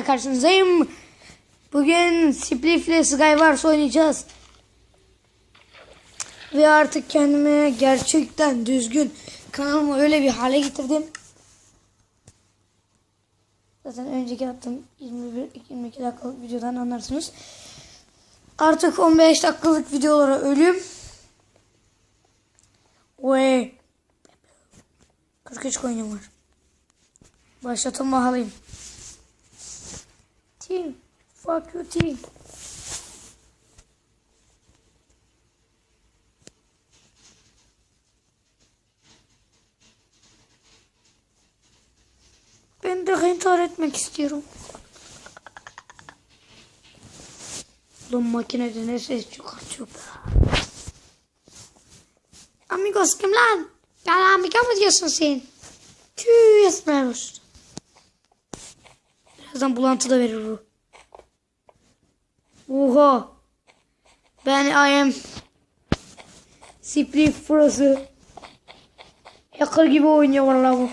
yine karşınızdayım. Bugün Spliff Skywars oynayacağız. Ve artık kendime gerçekten düzgün kanalımı öyle bir hale getirdim. Zaten önceki attığım 21-22 dakikalık videodan anlarsınız. Artık 15 dakikalık videolara ölüm. Ve 43 coin'im var. Başlatın bakalım. Team. Fuck you team. Ben de intihar etmek istiyorum. Lan makinede ne ses çıkartıyor be. Amigos kim lan? Amiga mı diyorsun sen? Tüh yazıklar Birazdan bulantı da verir bu. Oha. Ben I am Split Frozen. Hacker gibi oynuyor valla bu.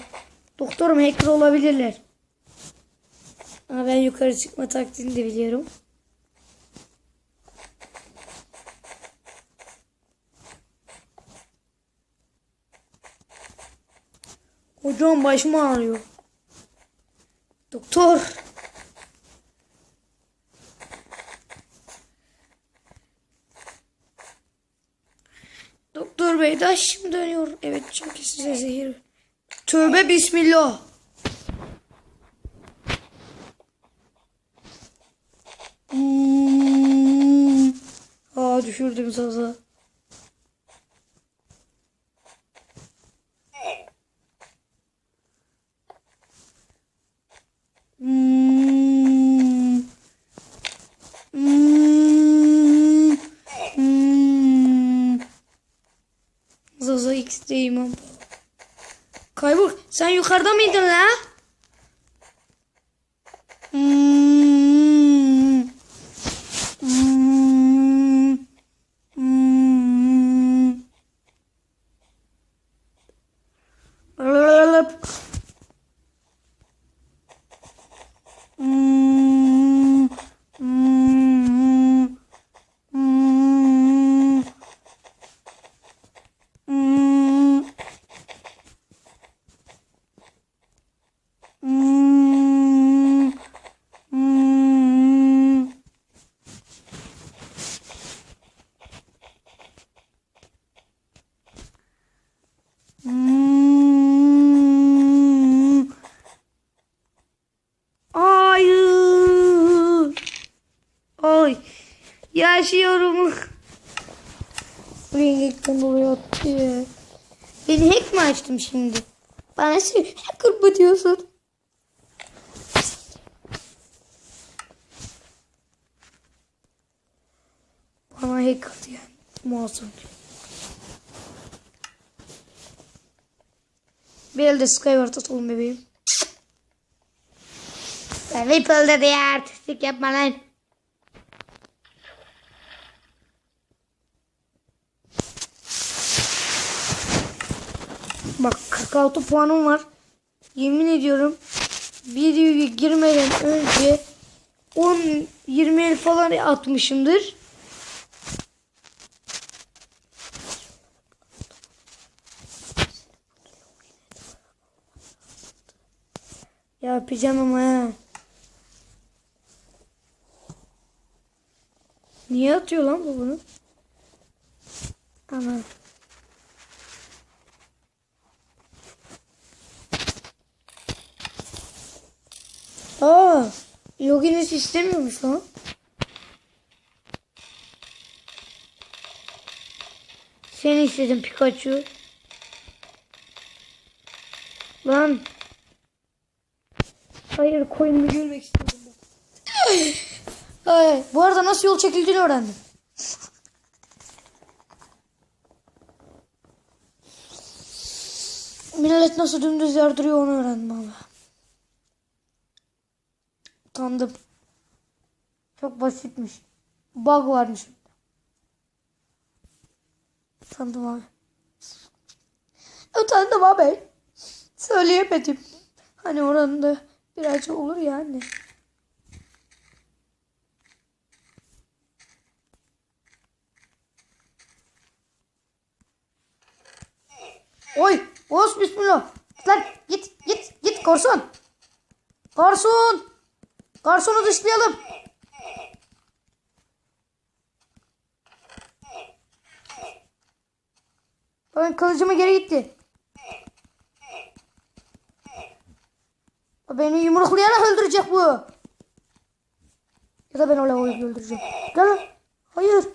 Doktorum hacker olabilirler. Ama ben yukarı çıkma taktiğini de biliyorum. Hocam başım ağrıyor. Doktor. Başım dönüyor. Evet çünkü size zehir. Tövbe bismillah. Hmm. Aa düşürdüm saza. Hmm. Hmm. Hmm. Zaza X'deyim ama. Kaybol sen yukarıda mıydın la? Hmm. Hmm. Hmm. Lalalap. Hmm. Hmm. Hmm. Hmm. Hmm. Hmm. Hmm. Hayır. Ay. Yaşıyorum. Rengetten dolayı attı. Beni hack mi açtım şimdi? Bana sen hacker mı diyorsun? Bana hack atı yani. Masum. Bir elde Skyward atalım bebeğim. Ben Ripple'da diye artistik yapma lan. Bak 46 puanım var. Yemin ediyorum videoya girmeden önce 10 20 el falan atmışımdır. Yapacağım ama. Niye atıyor lan bu bunu? Aman. Aa, login istemiyormuş lan. Seni istedim Pikachu. Lan. Hayır coin'imi görmek istedim ben. Ay, bu arada nasıl yol çekildiğini öğrendim. Millet nasıl dümdüz yardırıyor onu öğrendim abi. Utandım. Çok basitmiş. Bug varmış. Utandım abi. Utandım abi. Söyleyemedim. Hani oranın da birazcık olur yani. Oy! Oğuz bismillah. Lan git git git korsun. Korsun. Garsonu dışlayalım. Ben kılıcıma geri gitti. Beni yumruklayarak öldürecek bu. Ya da ben öyle öldüreceğim. Gel. Hayır.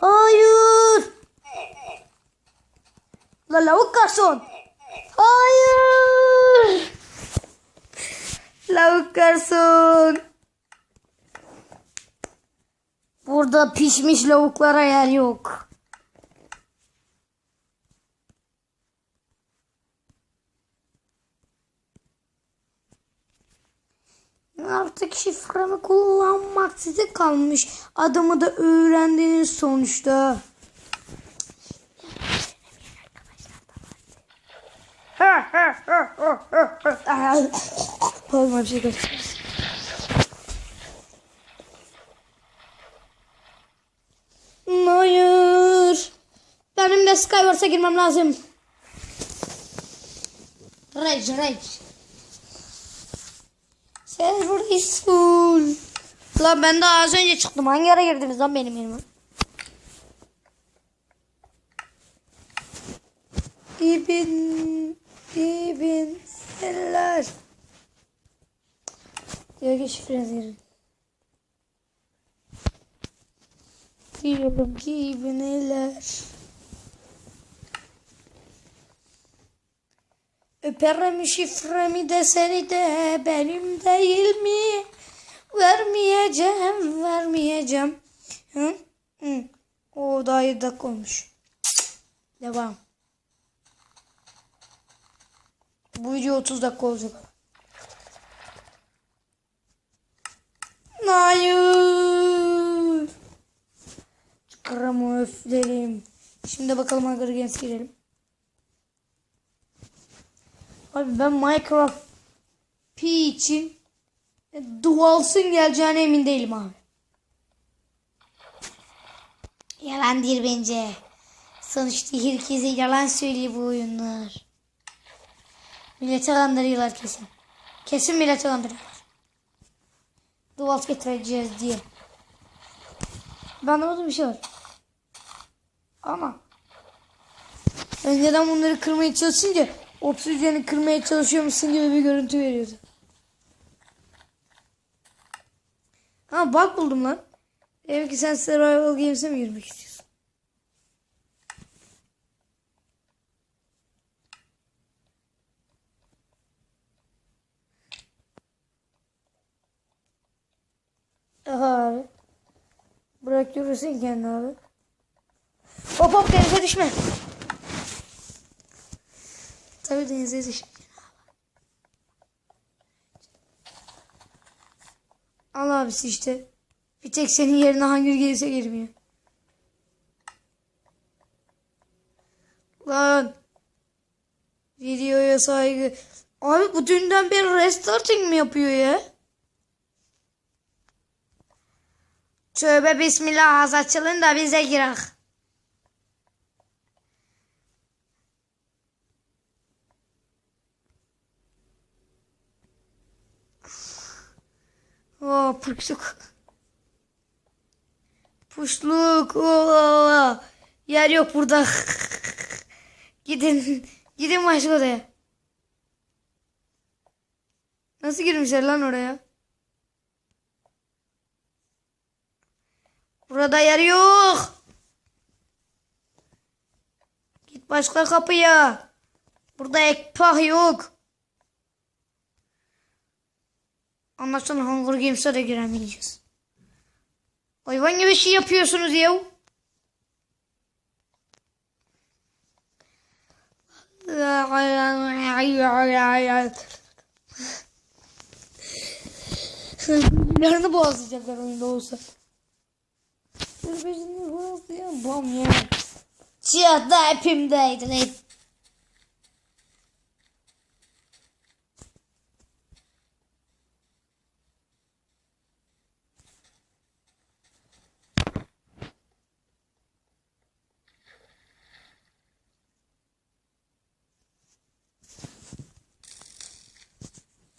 Hayır. La lavuk garson. Hayır. Lavuk garson. Burada pişmiş lavuklara yer yok. Artık şifremi kullanmak size kalmış. Adımı da öğrendiniz sonuçta. Pardon bir şey kaçırdım. Hayır. Benim de Skywars'a girmem lazım. Rage, rage. Server is full. Lan ben daha az önce çıktım. Hangi ara girdiniz lan benim yerime? İbin, ibin, eller. Ki şifrenizi girin. Diyorum ki ibin eller. Öperim şifremi de seni de benim değil mi? Vermeyeceğim, vermeyeceğim. Hı? Hı. O daha 7 dakika olmuş. Devam. Bu video 30 dakika olacak. Hayır. Çıkarım öflerim. Şimdi bakalım Hunger Games girelim. Abi ben Minecraft P için Duals'ın geleceğine emin değilim abi. Yalan değil bence. Sonuçta herkese yalan söylüyor bu oyunlar. Millete kandırıyorlar kesin. Kesin millete kandırıyorlar. Duals getireceğiz diye. Ben anlamadım bir şey var. Ama önceden bunları kırmaya çalışınca obsidiyeni kırmaya çalışıyormuşsun gibi bir görüntü veriyordu. Ha bak buldum lan. Demek ki sen Survival Games'e mi girmek istiyorsun? Aha abi. Bırak yürüsün kendini abi. Hop hop denize düşme. Tabii denize düşme. Al abisi işte. Bir tek senin yerine hangi gelirse girmiyor. Lan. Videoya saygı. Abi bu dünden beri restarting mi yapıyor ya? Tövbe bismillah az açılın da bize girak. Oh puşluk. Puşluk. Oh. Yer yok burada. gidin. Gidin başka odaya. Nasıl girmişler lan oraya? Burada yer yok. Git başka kapıya. Burada ekpah yok. Anlaşılan Hunger Games'e de giremeyeceğiz. Hayvan gibi şey yapıyorsunuz ya. Birbirlerini boğazlayacaklar oyunda olsa. Bebeğini vuruldu ya. Bom ya. Çiğ da hepimdeydi.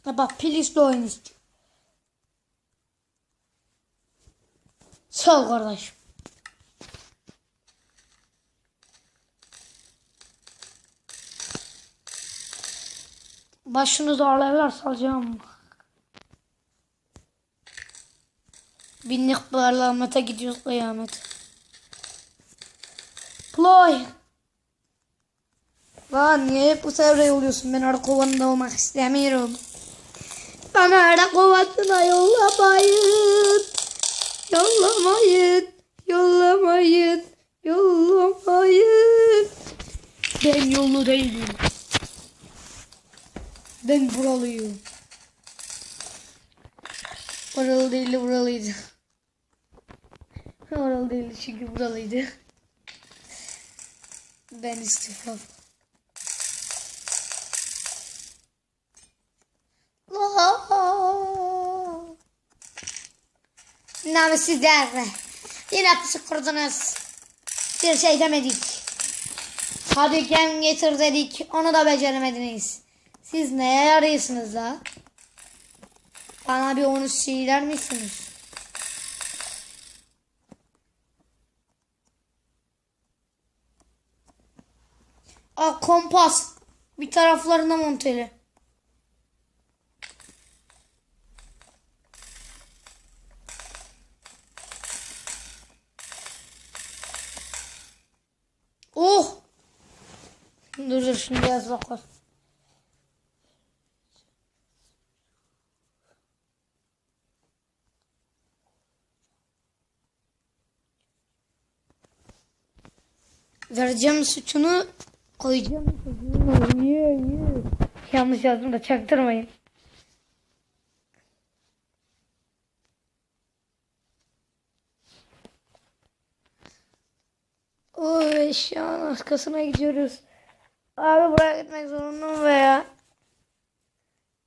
Ya bak Pilis'le oyun istiyor. Sağ ol kardeşim. Başını darlarlar salacağım. Binlik parlamente gidiyoruz kıyamet. Ploy. Lan niye hep bu sefer yolluyorsun? Ben arka kovanında olmak istemiyorum. Bana arka kovanına yollamayın. Yollamayın. Yollamayın. Yollamayın. Ben yollu değilim. Ben buralıyım. Oralı değil buralıydı. Oralı değil çünkü buralıydı. Ben istifa. Namussuzlar. Yine pusu kurdunuz. Bir şey demedik. Hadi gem getir dedik. Onu da beceremediniz. Siz neye arıyorsunuz la? Bana bir onu söyler misiniz? Aa kompas. Bir taraflarına monteli. Oh! Dur dur şimdi biraz bakar. Vereceğim suçunu koyacağım. Ye, ye. Yanlış yazdım da çaktırmayın. O eşyanın arkasına gidiyoruz. Abi buraya gitmek zorundayım veya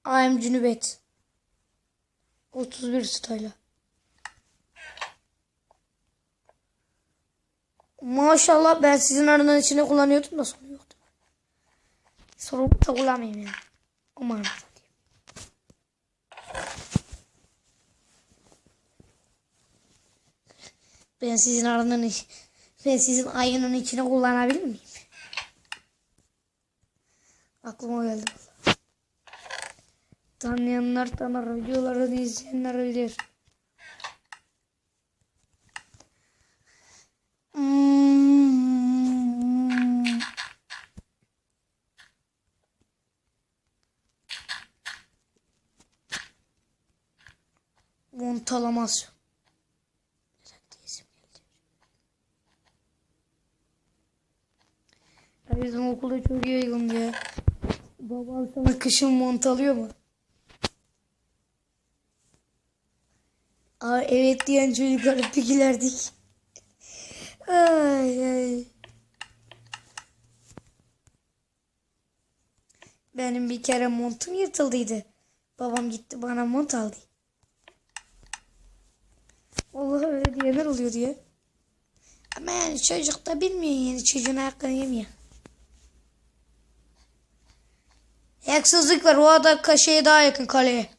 I'm Cünübet. 31 style. Maşallah ben sizin aradan içine kullanıyordum da sorun yoktu. Sorun da kullanmayayım yani. Diyeyim. Ben sizin aradan iç- ben sizin ayının içine kullanabilir miyim? Aklıma geldi. Tanıyanlar tanır, videolarını izleyenler bilir. Montalamasyon. Ya bizim okulda çok yaygın ya. Baban sana kışın mont alıyor mu? Aa, evet diyen çocuklar hep gilerdik. Ay ay. Benim bir kere montum yırtıldıydı. Babam gitti bana mont aldı. Allah öyle diyenler oluyor diye. Ama yani çocuk da bilmiyor yani çocuğun hakkını yemiyor. Haksızlık var. O adam kaşeye daha yakın kaleye.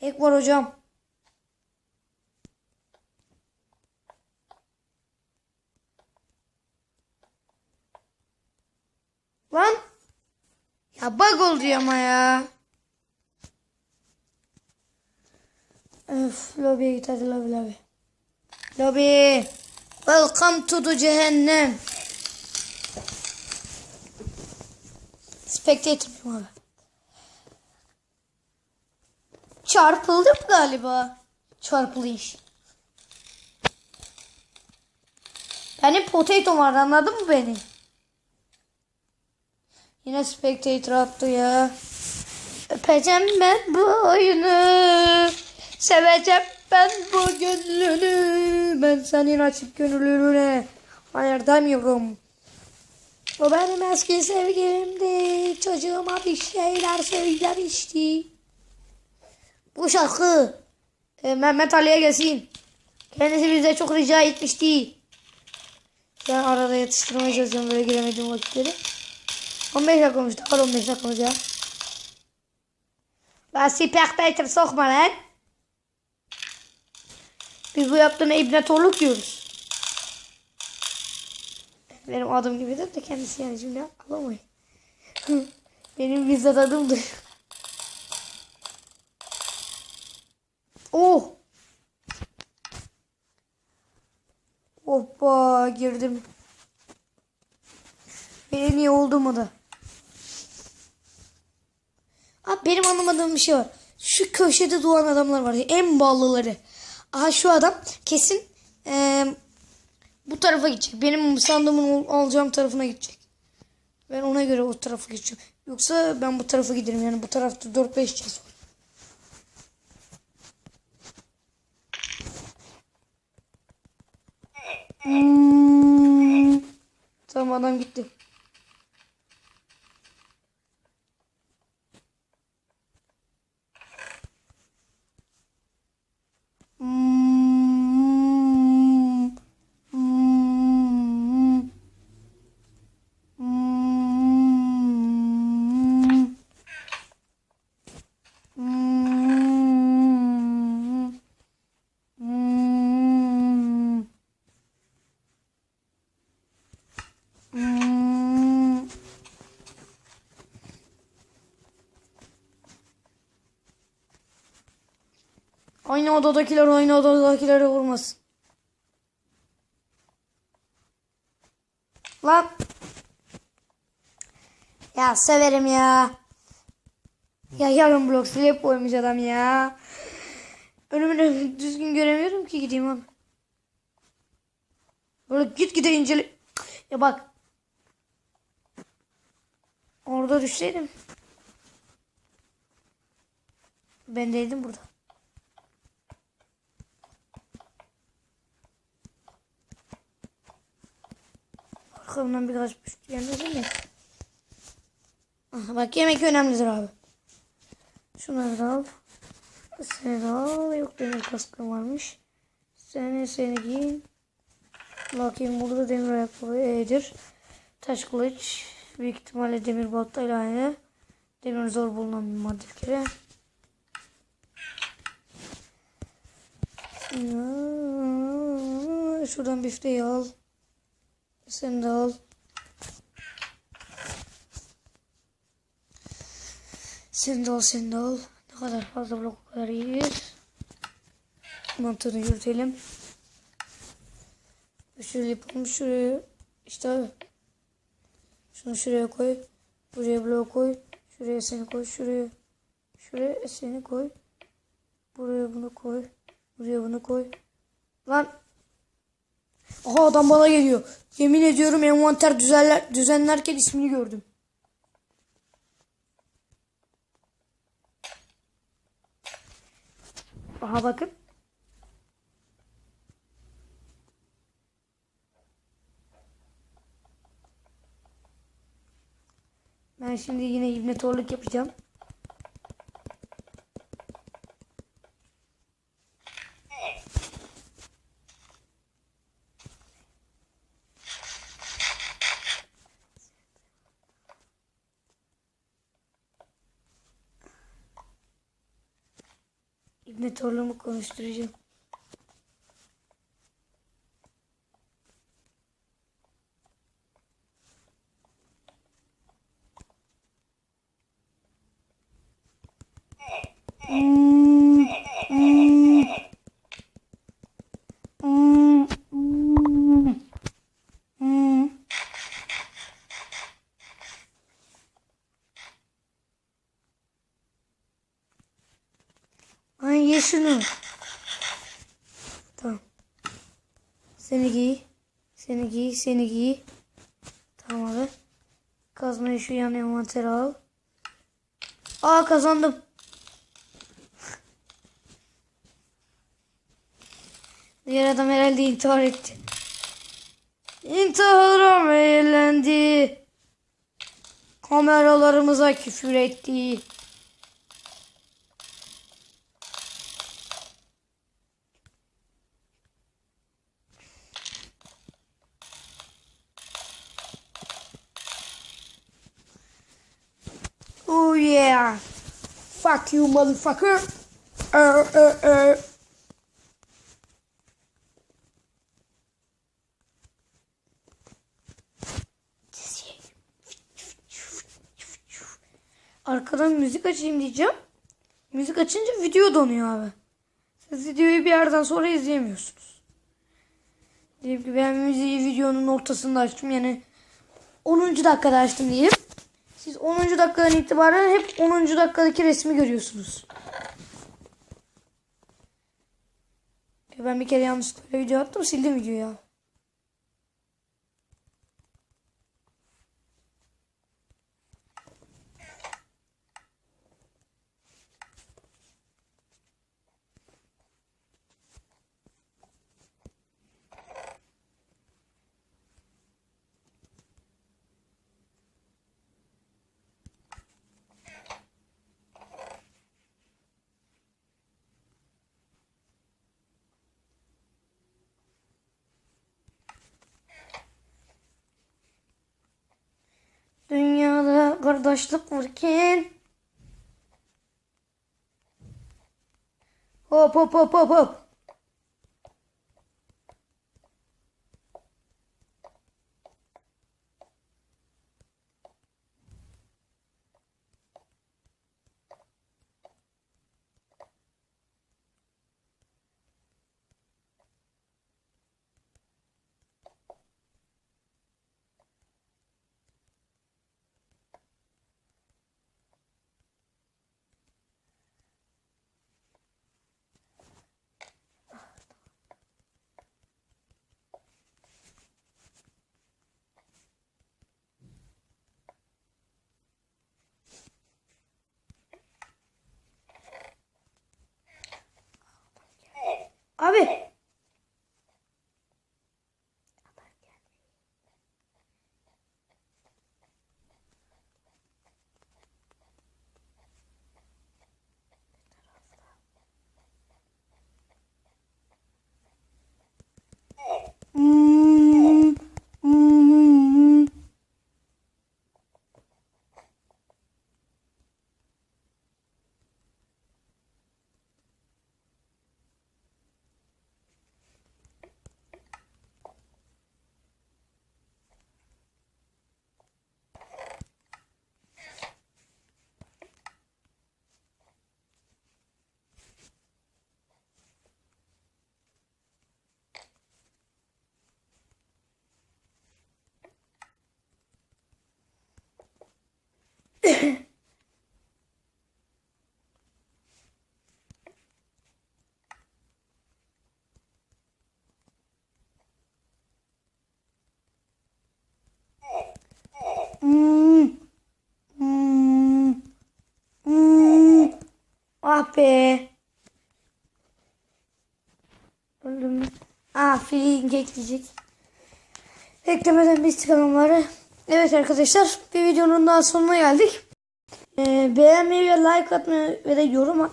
Hack var hocam. Lan. Ya bug oldu ama ya. Öf lobiye git hadi lobi lobi. Lobi. Welcome to the cehennem. Spectator mıyım abi? Çarpıldım galiba. Çarpılış. Benim potato var anladın mı beni? Yine spectator attı ya. Öpeceğim ben bu oyunu. Seveceğim ben bu gönlünü. Ben senin açık gönüllülüğüne. Hayır demiyorum. O benim eski sevgilimdi. Çocuğuma bir şeyler söylemişti. Bu şarkı e, Mehmet Ali'ye gelsin. Kendisi bize çok rica etmişti. Ben arada yetiştirmeye çalışıyorum böyle giremediğim vakitleri. 15 dakikamız var 15 dakikamız ya. Ben Spectator sokma lan. Biz bu yaptığına ibnetorluk diyoruz. Benim adım gibidir de kendisi yani şimdi alamayın. Benim bizzat adımdır. Oh! Hoppa girdim. Benim iyi oldu mu da? Abi benim anlamadığım bir şey var. Şu köşede duran adamlar var. En ballıları. Aha şu adam kesin eee, bu tarafa gidecek. Benim sandığımın alacağım tarafına gidecek. Ben ona göre o tarafa geçeceğim. Yoksa ben bu tarafa giderim. Yani bu tarafta 4-5 chest var. Hmm. Tamam adam gitti. Hmm. Aynı odadakiler aynı odadakilere vurmasın. Lan. Ya severim ya. Ya yarın blok slap koymuş adam ya. Önümü düzgün göremiyorum ki gideyim abi. Böyle git gide incele. Ya bak. Orada düşseydim. Ben değildim burada. Arkamdan birkaç püşt gelmesin de. Aha, bak yemek önemlidir abi. Şunları da al. Seni de al. Yok demir kaskım varmış. Seni seni giyin. Bakayım burada demir ayakkabı E'dir. Taş kılıç. Büyük ihtimalle demir baltayla aynı. Demir zor bulunan bir madde bir kere. Şuradan bifteyi al. Sen de al. Sen de al, sen de al. Ne kadar fazla blok o kadar iyidir. Mantığını yürütelim. Şöyle yapalım. Şuraya işte. Şunu şuraya koy. Buraya blok koy. Şuraya seni koy. Şuraya. Şuraya seni koy. Buraya bunu koy. Buraya bunu koy. Lan. Aha adam bana geliyor. Yemin ediyorum envanter düzenler, düzenlerken ismini gördüm. Aha bakın. Ben şimdi yine ibnetorluk yapacağım. İbnetorluğumu konuşturacağım. Hmm, hmm, hmm, hmm, hmm. Ay ye şunu. Tamam. Seni giy. Seni giy. Tamam abi. Kazmayı şu yan envantere al. Aa kazandım. Diğer adam herhalde intihar etti. İntihara meyillendi. Kameralarımıza küfür etti. Oh yeah. Fuck you motherfucker. Er, er, er. Arkadan müzik açayım diyeceğim. Müzik açınca video donuyor abi. Siz videoyu bir yerden sonra izleyemiyorsunuz. Diyelim ki ben müziği videonun ortasında açtım. Yani 10. dakikada açtım diyelim. Siz 10. dakikadan itibaren hep 10. dakikadaki resmi görüyorsunuz. Ben bir kere yanlışlıkla video attım sildim videoyu ya. Kardeşlik varken Hop hop hop hop hop. Abi. Hmm, hmm. Hmm. Hmm. Hmm. Ah be. Öldüm mü? Ah feeling ekleyecek. Eklemeden biz çıkalım bari. Evet arkadaşlar bir videonun daha sonuna geldik. Ee, beğenmeyi ve like atmayı ve de yorum at.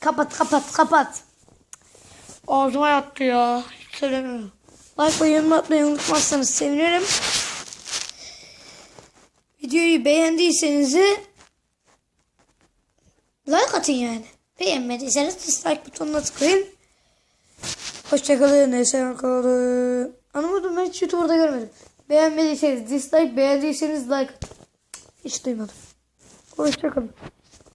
Kapat kapat kapat. Ağzıma yattı ya. Hiç söylemiyorum. Like ve yorum atmayı unutmazsanız sevinirim. Videoyu beğendiyseniz like atın yani. Beğenmediyseniz dislike butonuna tıklayın. Hoşçakalın. Esen kalın. Anlamadım ben hiç YouTube'da görmedim. Beğenmediyseniz dislike, beğendiyseniz like. Hiç duymadım. Hoşçakalın.